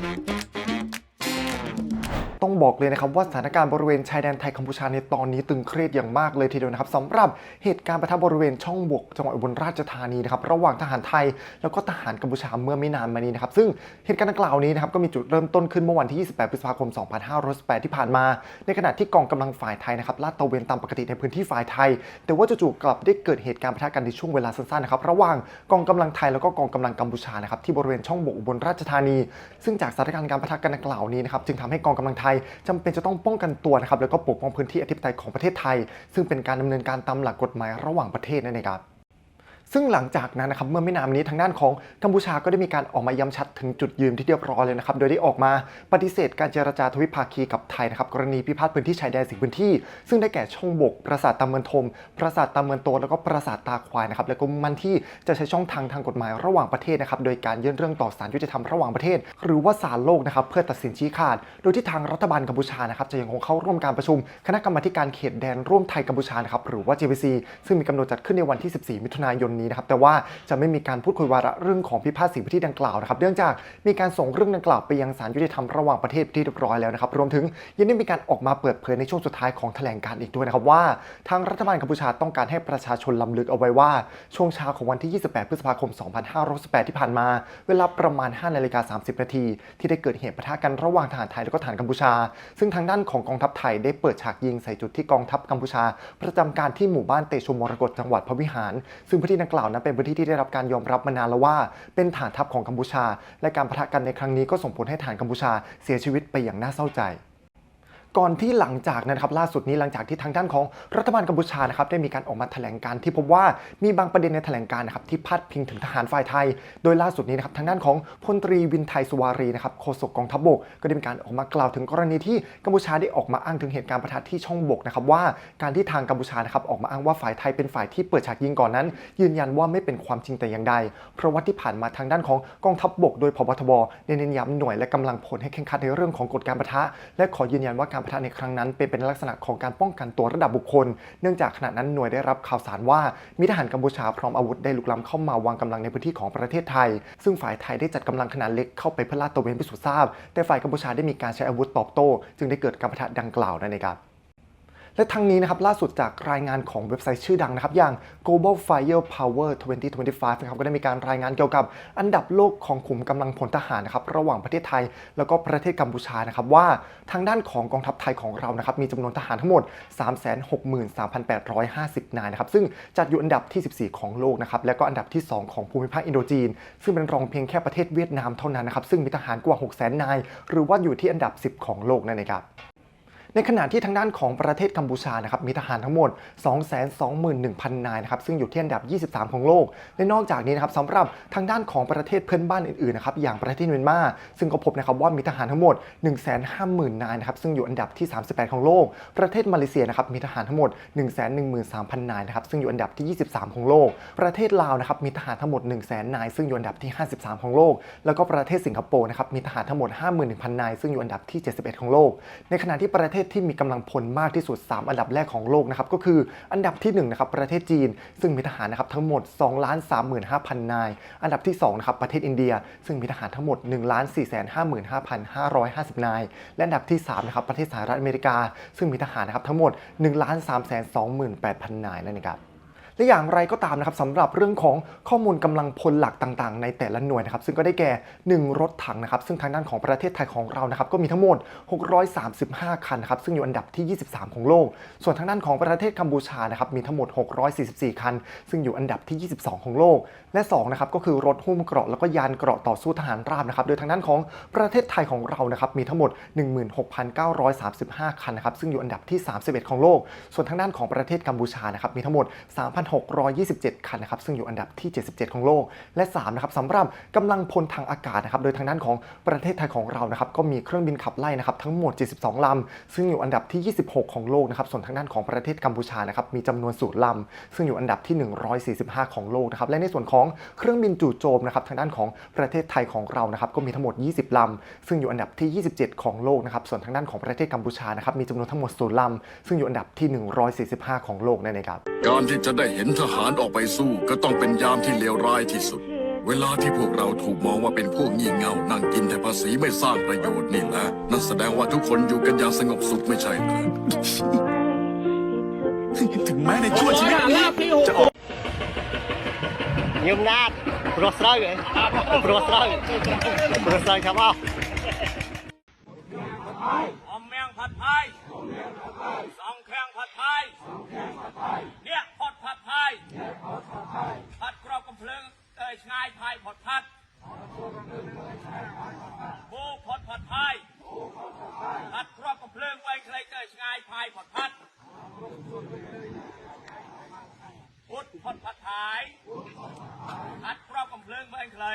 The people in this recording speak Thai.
Thank you. ต้องบอกเลยนะครับว่าสถานการณ์บริเวณชายแดนไทยกัมพูชาในตอนนี้ตึงเครียดอย่างมากเลยทีเดียวนะครับสำหรับเหตุการณ์ประทับบริเวณช่องบกจังหวัดอุบลราชธานีนะครับระหว่างทหารไทยแล้วก็ทหารกัมพูชาเมื่อไม่นานมานี้นะครับซึ่งเหตุการณ์ดังกล่าวนี้นะครับก็มีจุดเริ่มต้นขึ้นเมื่อวันที่ 28 พฤษภาคม 2518 ที่ผ่านมา ในขณะที่กองกำลังฝ่ายไทยนะครับลาดตระเวนตามปกติในพื้นที่ฝ่ายไทย แต่ว่าจู่ๆกลับได้เกิดเหตุการณ์ปะทะกันในช่วงเวลาสั้นๆนะครับระหว่างกองกำลังไทยแล้วก็กองกำลังกัมพูชานะครับที่บริเวณช่องบกอุบลราชธานี ซึ่งจากสถานการณ์การปะทะกันดังกล่าวนี้นะครับจึงทำให้กองกำลังไทยจำเป็นจะต้องป้องกันตัวนะครับแล้วก็ปกป้องพื้นที่อธิปไตยของประเทศไทย ซึ่งเป็นการดำเนินการตามหลักกฎหมายระหว่างประเทศนั่นเองครับ ซึ่งหลังจากนั้นนะครับเมื่อไม่นานมานี้ทางด้านของกัมพูชาก็ได้มีการออกมาย้ำชัดถึงจุดยืนที่เรียบร้อยเลยนะครับโดยได้ออกมาปฏิเสธการเจรจาทวิภาคีกับไทยนะครับกรณีพิพาทพื้นที่ชายแดนสิพื้นที่ ซึ่งได้แก่ช่องบกปราสาทตาเมือนทมปราสาทตาเมือนโตแล้วก็ปราสาทตาควายนะครับแล้วก็มันที่จะใช้ช่องทางทางกฎหมายระหว่างประเทศนะครับโดยการยื่นเรื่องต่อศาลยุติธรรมระหว่างประเทศ หรือว่าศาลโลกนะครับเพื่อตัดสินชี้ขาด โดยที่ทางรัฐบาลกัมพูชานะครับจะยังคงเข้าร่วมการประชุม คณะกรรมาการเขตแดนร่วมไทยกัมพูชานะครับหรือว่า JVC ซึ่งมีกำหนดจัดขึ้นในวันที่ 14 มิถุนายนนี้นะครับแต่ว่าจะไม่มีการพูดคุยวาระเรื่องของพิพาทสิทธิดังกล่าวนะครับเนื่องจากมีการส่งเรื่องดังกล่าวไปยังศาลยุติธรรมระหว่างประเทศที่เรียบร้อยแล้วนะครับรวมถึงยังได้มีการออกมาเปิดเผยในช่วงสุดท้ายของแถลงการ์อีกด้วยนะครับว่า ทางรัฐบาลกัมพูชาต้องการให้ประชาชนลำลึกเอาไว้ว่า ช่วงเช้าของวันที่ 28 พฤษภาคม 2518 ที่ผ่านมา เวลาประมาณ 5 นาฬิกา 30 นาที ที่ได้เกิดเหตุปะทะกันระหว่างทหารไทยและก็ทหารกัมพูชา ซึ่งทางด้านของกองทัพไทยได้เปิดฉากยิงใส่จุดที่กองทัพกัมพูชา ประจำการที่หมู่บ้านเตชุมมรกตจังหวัดพะวิหาร ซึ่งพื้นที่ดังกล่าวนั้นเป็นพื้นที่ที่ได้รับการยอมรับมานานแล้วว่า เป็นฐานทัพของกัมพูชา และการปะทะกันในครั้งนี้ก็ส่งผลให้ฐานกัมพูชาเสียชีวิตไปอย่างน่าเศร้าใจ ก่อนที่หลังจากนะครับล่าสุดนี้หลังจากที่ทางด้านของรัฐบาลกัมพูชานะครับได้มีการออกมาแถลงการที่พบว่ามีบางประเด็นในแถลงการนะครับที่พาดพิงถึงทหารฝ่ายไทย โดยล่าสุดนี้นะครับทางด้านของพลตรีวินไทยสุวารีนะครับโฆษกกองทัพบกก็ได้มีการออกมากล่าวถึงกรณีที่กัมพูชาได้ออกมาอ้างถึงเหตุการณ์ประทะที่ช่องบกนะครับว่าการที่ทางกัมพูชานะครับออกมาอ้างว่าฝ่ายไทยเป็นฝ่ายที่เปิดฉากยิงก่อนนั้น ยืนยันว่าไม่เป็นความจริงแต่อย่างใด เพราะว่าที่ผ่านมาทางด้านของกองทัพบกโดยพบทบได้เน้นย้ำหน่วยและกำลังพลให้เคร่งครัดในเรื่องของกฎการปะทะ และขอยืนยันว่าการปะทะในครั้งนั้น เป็นเป็นลักษณะของการป้องกันตัวระดับบุคคล เนื่องจากขณะนั้นหน่วยได้รับข่าวสารว่ามีทหารกัมพูชาพร้อมอาวุธได้ลุกล้ำเข้ามาวางกำลังในพื้นที่ของประเทศไทย ซึ่งฝ่ายไทยได้จัดกำลังขนาดเล็กเข้าไปเพื่อลาดตระเวนพิสูจน์ทราบ แต่ฝ่ายกัมพูชาได้มีการใช้อาวุธตอบโต้ จึงได้เกิดการปะทะดังกล่าวนั่นเองครับ และทั้งนี้นะครับล่าสุดจากรายงานของเว็บไซต์ชื่อดังนะครับอย่าง Global Fire Power 2025นะครับก็ได้มีการรายงานเกี่ยวกับอันดับโลกของขุมกำลังพลทหารนะครับระหว่างประเทศไทย แล้วก็ประเทศกัมพูชานะครับว่าทางด้านของกองทัพไทยของเรานะครับมีจำนวนทหารทั้งหมด 363,850 นายนะครับซึ่งจัดอยู่อันดับที่ 14 ของโลกนะครับและก็อันดับที่ 2 ของภูมิภาคอินโดจีน ซึ่งเป็นรองเพียงแค่ประเทศเวียดนามเท่านั้นนะครับซึ่งมีทหารกว่า 600,000นายหรือว่าอยู่ที่อันดับ 10 ของโลกนั่นเองครับ ในขณะที่ทางด้านของประเทศกัมพูชานะครับมีทหารทั้งหมด 221,000 นายนะครับซึ่งอยู่ที่อันดับ 23 ของโลก และนอกจากนี้นะครับสำหรับทางด้านของประเทศเพื่อนบ้านอื่นๆนะครับอย่างประเทศเมียนมาซึ่งก็พบนะครับว่ามีทหารทั้งหมด 150,000 นายนะครับซึ่งอยู่อันดับที่ 38 ของโลก ประเทศมาเลเซียนะครับมีทหารทั้งหมด 113,000 นายนะครับซึ่งอยู่อันดับที่ 23 ของโลก ประเทศลาวนะครับมีทหารทั้งหมด 100,000 นาย ซึ่งอยู่อันดับที่ 53 ของโลก แล้วก็ประเทศสิงคโปร์นะครับมีทหารทั้งหมด 51,000 นาย ซึ่งอยู่อันดับที่ 71 ของโลก ในขณะที่ประเทศที่มีกำลังพลมากที่สุด 3 อันดับแรกของโลกนะครับก็คืออันดับที่1นะครับประเทศจีน ซึ่งมีทหารนะครับทั้งหมด2 35,000 นาย อันดับที่2นะครับประเทศอินเดีย ซึ่งมีทหารทั้งหมด1 455,550 นาย และอันดับที่3นะครับประเทศสหรัฐอเมริกา ซึ่งมีทหารนะครับทั้งหมด1 328,000 นายนั่นเองครับ และอย่างไรก็ตามนะครับสำหรับเรื่องของข้อมูลกำลังพลหลักต่างๆ ในแต่ละหน่วยนะครับซึ่งก็ได้แก่ 1 รถถังนะครับซึ่งทางด้านของประเทศไทยของเรานะครับก็มีทั้งหมด 635 คันนะครับซึ่งอยู่อันดับที่ 23 ของโลก ส่วนทางด้านของประเทศกัมพูชานะครับมีทั้งหมด 644 คัน ซึ่งอยู่อันดับที่ 22 ของโลก และ2นะครับก็คือรถหุ้มเกราะแล้วก็ยานเกราะต่อสู้ทหารราบนะครับโดยทางด้านของประเทศไทยของเรานะครับมีทั้งหมด 16,935 คันนะครับซึ่งอยู่อันดับที่ 31 ของโลก ส่วนทางด้านของประเทศกัมพูชานะครับมีทั้งหมด3,627 คันนะครับซึ่งอยู่อันดับที่ 77 ของโลก และ3นะครับสำหรับกำลังพลทางอากาศนะครับโดยทางด้านของประเทศไทยของเรานะครับก็มีเครื่องบินขับไล่นะครับทั้งหมด 72 ลำ ซึ่งอยู่อันดับที่ 26 ของโลกนะครับส่วนทางด้านของประเทศกัมพูชานะครับมีจำนวนศูนย์ลำ ซึ่งอยู่อันดับที่ 145 ของโลกนะครับและในส่วนของเครื่องบินจู่โจมนะครับทางด้านของประเทศไทยของเรานะครับก็มีทั้งหมด 20 ลำ ซึ่งอยู่อันดับที่ 27 ของโลกนะครับส่วนทางด้านของประเทศกัมพูชานะครับมีจำนวนทั้งหมดศูนย์ลำซึ่งอยู่อันดับที่ 145 ของโลกนั่นเองครับการที่จะได้เห็นทหารออกไปสู้ ก็ต้องเป็นยามที่เลวร้ายที่สุด เวลาที่พวกเราถูกมองว่าเป็นพวกงี่เง่า นั่งกินแต่ภาษีไม่สร้างประโยชน์นี่แหละนั่นแสดงว่าทุกคนอยู่กันอย่างสงบสุขไม่ใช่เหรอ ถึงแม้ในช่วงชีวิตนี้จะออก ញឹមណាតព្រោះស្រូវហ៎ព្រោះស្រូវព្រោះស្រូវចាំអស់ ឆ្ងាយផាយផុតផាត់បូផុតផាត់ផាយផាត់គ្រាប់កំភ្លើងវែងខ្លីទៅឆ្ងាយផាយផុតផាត់ពុតផុតផាត់ផាយផាត់គ្រាប់កំភ្លើងវែងខ្លី